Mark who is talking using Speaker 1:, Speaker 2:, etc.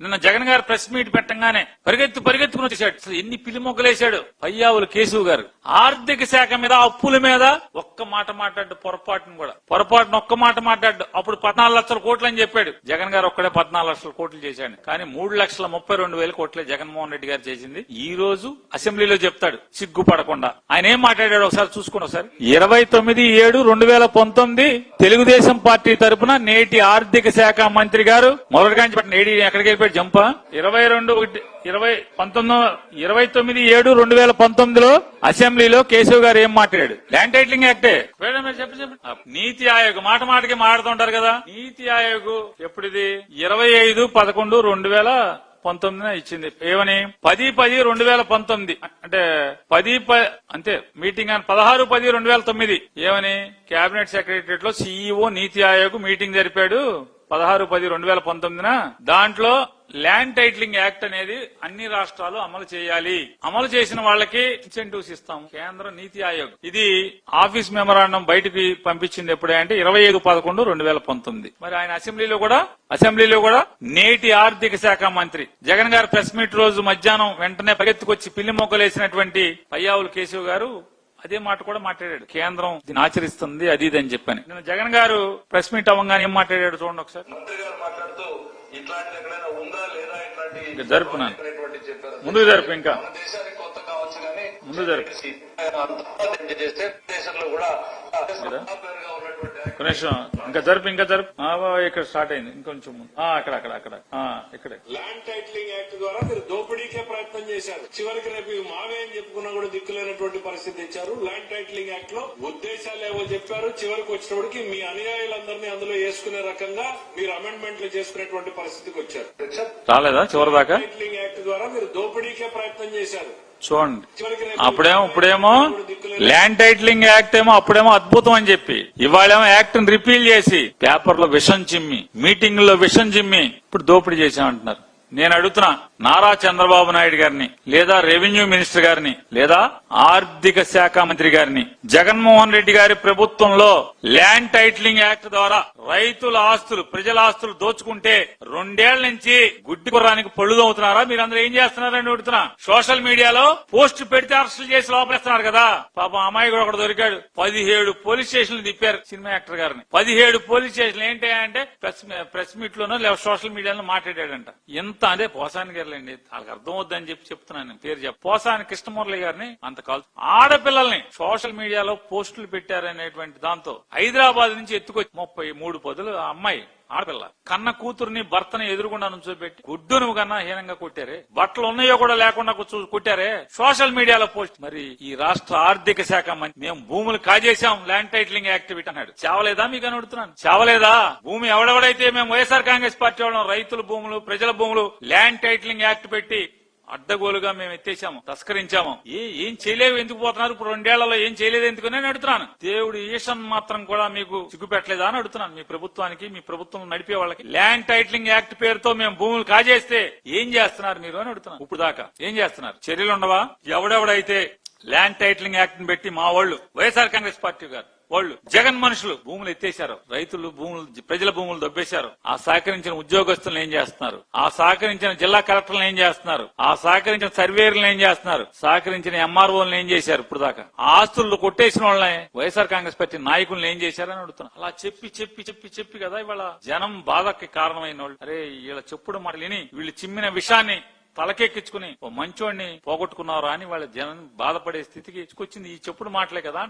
Speaker 1: నిన్న జగన్ గారు press meet పెట్టంగానే పరిగెత్తు పరిగెత్తుకుని వచ్చేసాడు. అసలు ఎన్ని పిల్లి పయ్యావులు కేశవ్ గారు. ఆర్థిక శాఖ మీద అప్పుల మీద ఒక్క మాట మాట్లాడు పొరపాటును కూడా. పొరపాటును ఒక్క మాట మాట్లాడు. అప్పుడు పద్నాలుగు లక్షల కోట్లు అని చెప్పాడు. జగన్ గారు ఒక్కడే పద్నాలుగు లక్షల కోట్లు చేశాడు. కానీ మూడు లక్షల ముప్పై రెండు వేల కోట్లే జగన్మోహన్ రెడ్డి గారు చేసింది. ఈ రోజు అసెంబ్లీలో చెప్తాడు సిగ్గుపడకుండా. ఆయన ఏం మాట్లాడాడు ఒకసారి చూసుకోండి ఒకసారి. ఇరవై తొమ్మిది ఏడు రెండు వేల పంతొమ్మిది తెలుగుదేశం పార్టీ తరపున నేటి ఆర్థిక శాఖ మంత్రి గారు మొదటిగా నేడి ఎక్కడికి వెళ్ళిపోయాడు జంప? ఇరవై రెండు ఒకటి ఇరవై పంతొమ్మిది ఇరవై తొమ్మిది ఏడు రెండు వేల పంతొమ్మిదిలో అసెంబ్లీలో కేశవ్ గారు ఏం మాట్లాడాడు? ల్యాండ్ టైటిలింగ్ యాక్టే. నీతి ఆయోగ్ మాట మాటకి మాట్లాడుతుంటారు కదా. నీతి ఆయోగ్ ఎప్పుడిది? ఇరవై ఐదు పదకొండు రెండు వేల పంతొమ్మిదిన ఇచ్చింది. ఏమని? పది పది రెండు వేల పంతొమ్మిది. అంటే పది అంతే మీటింగ్ అని. పదహారు పది రెండు వేల తొమ్మిది. ఏమని? కేబినెట్ సెక్రటరియట్లో సీఈఓ నీతి ఆయోగ్ మీటింగ్ జరిపాడు. పదహారు పది రెండు వేల పంతొమ్మిదిన దాంట్లో ల్యాండ్ టైటిలింగ్ యాక్ట్ అనేది అన్ని రాష్ట్రాలు అమలు చేయాలి. అమలు చేసిన వాళ్ళకి ఇన్సెంటివ్స్ ఇస్తాం. కేంద్ర నీతి ఆయోగ్. ఇది ఆఫీస్ మెమరాండం బయటికి పంపించింది ఎప్పుడే అంటే ఇరవై ఐదు పదకొండు రెండు వేల పంతొమ్మిది. మరి ఆయన అసెంబ్లీలో కూడా అసెంబ్లీలో కూడా నేటి ఆర్థిక శాఖ మంత్రి. జగన్ గారు ప్రెస్ మీట్ రోజు మధ్యాహ్నం వెంటనే పరిగెత్తుకొచ్చి పిల్లి మొక్కలేసినటువంటి పయ్యావులు కేశవ్ గారు అదే మాట కూడా మాట్లాడాడు. కేంద్రం దీన్ని ఆచరిస్తుంది అది ఇది అని చెప్పని. నిన్న జగన్ గారు ప్రెస్ మీట్ అవ్వగానే ఏం మాట్లాడాడు చూడండి ఒకసారి. జరుపునాను. ముందుకు జరుపు ఇంకా. ముందు జరుపు. నిమిషం. ఇంకా జరుపు ఇంకా జరుపు. ఇక్కడ స్టార్ట్ అయింది. ఇంకొంచెం అక్కడ అక్కడ అక్కడ. ఆ, ఇక్కడే.
Speaker 2: ల్యాండ్ టైటిలింగ్ యాక్ట్ ద్వారా మీరు దోపిడీకే ప్రయత్నం చేశారు. చివరికి రేపు ఇవి మావే అని చెప్పుకున్నా కూడా దిక్కులేనటువంటి పరిస్థితి ఇచ్చారు ల్యాండ్ టైటిలింగ్ యాక్ట్లో ఉద్దేశాలు ఏవో చెప్పారు. చివరికి వచ్చినప్పటికి మీ అనుయాయులందరినీ అందులో వేసుకునే రకంగా మీరు అమెండ్మెంట్లు చేసుకునేటువంటి పరిస్థితికి వచ్చారు.
Speaker 1: రాలేదా చివరిదాకా?
Speaker 2: టైటిలింగ్ యాక్ట్ ద్వారా మీరు దోపిడీకే ప్రయత్నం చేశారు.
Speaker 1: చూడండి. అప్పుడేమో ఇప్పుడేమో ల్యాండ్ టైటిలింగ్ యాక్ట్ ఏమో అప్పుడేమో అద్భుతం అని చెప్పి. ఇవాళేమో యాక్ట్ని రిపీల్ చేసి పేపర్లో విషం చిమ్మి మీటింగ్లో విషం చిమ్మి ఇప్పుడు దోపిడీ చేసామంటున్నారు నేను అడుగుతున్నా నారా చంద్రబాబు నాయుడు గారిని లేదా రెవెన్యూ మినిస్టర్ గారిని లేదా ఆర్థిక శాఖ మంత్రి గారిని జగన్మోహన్ రెడ్డి గారి ప్రభుత్వంలో ల్యాండ్ టైటిలింగ్ యాక్ట్ ద్వారా రైతుల ఆస్తులు ప్రజల ఆస్తులు దోచుకుంటే రెండేళ్ళ నుంచి గుడ్డి కుర్రానికి పళ్ళు అవుతున్నారా మీరందరూ ఏం చేస్తున్నారని అడుగుతున్నా. సోషల్ మీడియాలో పోస్ట్ పెడితే అరెస్టులు చేసి లోపలేస్తున్నారు కదా. పాపం అమ్మాయి కూడా ఒకటి దొరికాడు. పదిహేడు పోలీస్ స్టేషన్లు తిప్పారు సినిమా యాక్టర్ గారిని. పదిహేడు పోలీస్ స్టేషన్లు ఏంటి అంటే ప్రెస్ ప్రెస్ మీట్ లోనో లేదా సోషల్ మీడియాలో మాట్లాడాడంట. ఎంత అదే పోసాని గారులేండి. వాళ్ళకి అర్థం అవుద్దని చెప్పి చెప్తున్నాను నేను. పేరు చెప్ప. పోసాని కృష్ణమురళి గారిని అంత కాల్ ఆడపిల్లల్ని సోషల్ మీడియాలో పోస్టులు పెట్టారనేటువంటి దాంతో హైదరాబాద్ నుంచి ఎత్తుకొచ్చి ముప్పై మూడు పదులు ఆ అమ్మాయి ఆడపిల్ల. కన్న కూతుర్ని భర్తని ఎదురుగుండా నుంచోబెట్టి గుడ్డు నువ్వు కన్నా హీనంగా కొట్టారే. బట్టలు ఉన్నాయో కూడా లేకుండా కొట్టారే. సోషల్ మీడియాలో పోస్ట్. మరి ఈ రాష్ట్ర ఆర్థిక శాఖ మంత్రి మేము భూములు కాజేశాం. ల్యాండ్ టైటిలింగ్ యాక్టివిటీ అన్నాడు. చావలేదా మీకు అని అడుగుతున్నాను. చావలేదా? భూమి ఎవడెవడైతే మేము వైఎస్ఆర్ కాంగ్రెస్ పార్టీ వాళ్ళం రైతుల భూములు ప్రజల భూములు ల్యాండ్ టైటిలింగ్ యాక్ట్ పెట్టి అడ్డగోలుగా మేము ఎత్తేసాము తస్కరించాము. ఏ ఏం చేయలేవు ఎందుకు పోతున్నారు? ఇప్పుడు రెండేళ్ళలో ఏం చేయలేదు ఎందుకు నేను అడుగుతున్నాను. దేవుడు ఈషన్ మాత్రం కూడా మీకు సిగ్గుపెట్టలేదా అని అడుగుతున్నాను. మీ ప్రభుత్వానికి మీ ప్రభుత్వం నడిపే వాళ్ళకి. ల్యాండ్ టైటిలింగ్ యాక్ట్ పేరుతో మేము భూములు కాజేస్తే ఏం చేస్తున్నారు మీరు అని అడుగుతున్నాను. ఇప్పుడు దాకా ఏం చేస్తున్నారు? చర్యలు ఉండవా? ఎవడెవడైతే ల్యాండ్ టైటిలింగ్ యాక్ట్ని పెట్టి మా వాళ్ళు వైఎస్ఆర్ కాంగ్రెస్ పార్టీ గారు వాళ్ళు జగన్ మనుషులు భూములు ఎత్తేశారు. రైతులు భూములు ప్రజల భూములు దొబ్బేశారు. ఆ సహకరించిన ఉద్యోగస్తులను ఏం చేస్తున్నారు? ఆ సహకరించిన జిల్లా కలెక్టర్లను ఏం చేస్తున్నారు? ఆ సహకరించిన సర్వేర్లను ఏం చేస్తున్నారు? సహకరించిన ఎంఆర్ఓలను ఏం చేశారు ఇప్పుడు దాకా ఆస్తులు కొట్టేసిన వాళ్ళని వైఎస్ఆర్ కాంగ్రెస్ పార్టీ నాయకులను ఏం చేశారని అడుగుతున్నా. అలా చెప్పి చెప్పి చెప్పి చెప్పి కదా ఇవాళ జనం బాధకి కారణమైన వాళ్ళు. అరే వీళ్ళ చెప్పుడు మాటలు విని వీళ్ళు చిమ్మిన విషయాన్ని తలకెక్కించుకుని ఓ మంచోడిని పోగొట్టుకున్నారా అని వాళ్ళ జనం బాధపడే స్థితికి వచ్చింది. ఈ చెప్పుడు మాటలే కదా.